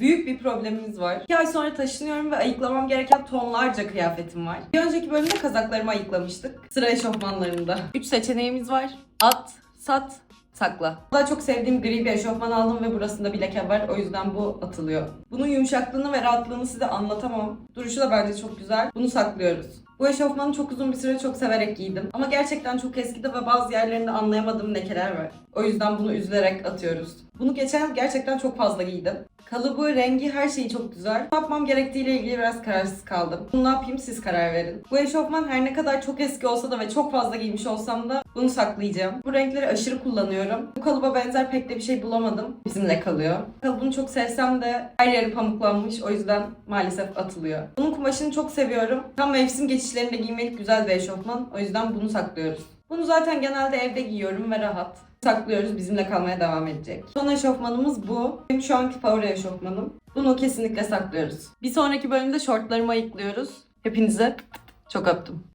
Büyük bir problemimiz var. 2 ay sonra taşınıyorum ve ayıklamam gereken tonlarca kıyafetim var. Bir önceki bölümde kazaklarımı ayıklamıştık. Sıra eşofmanlarında. 3 seçeneğimiz var. At, sat, sakla. Daha çok sevdiğim gri bir eşofman aldım ve burasında bir leke var. O yüzden bu atılıyor. Bunun yumuşaklığını ve rahatlığını size anlatamam. Duruşu da bence çok güzel. Bunu saklıyoruz. Bu eşofmanı çok uzun bir süre çok severek giydim. Ama gerçekten çok eskidi ve bazı yerlerinde anlayamadığım lekeler var. O yüzden bunu üzülerek atıyoruz. Bunu geçen yıl gerçekten çok fazla giydim. Kalıbı, rengi, her şeyi çok güzel. Ne yapmam gerektiğiyle ilgili biraz kararsız kaldım. Bunu ne yapayım siz karar verin. Bu eşofman her ne kadar çok eski olsa da ve çok fazla giymiş olsam da bunu saklayacağım. Bu renkleri aşırı kullanıyorum. Bu kalıba benzer pek de bir şey bulamadım. Bizimle kalıyor. Kalıbını çok sevsem de her yeri pamuklanmış. O yüzden maalesef atılıyor. Bunun kumaşını çok seviyorum. Tam mevsim geçişlerinde giymelik güzel bir eşofman. O yüzden bunu saklıyoruz. Bunu zaten genelde evde giyiyorum ve rahat. Saklıyoruz bizimle kalmaya devam edecek. Son eşofmanımız bu. Benim şu anki favori eşofmanım. Bunu kesinlikle saklıyoruz. Bir sonraki bölümde şortlarımı ayıklıyoruz. Hepinize çok öptüm.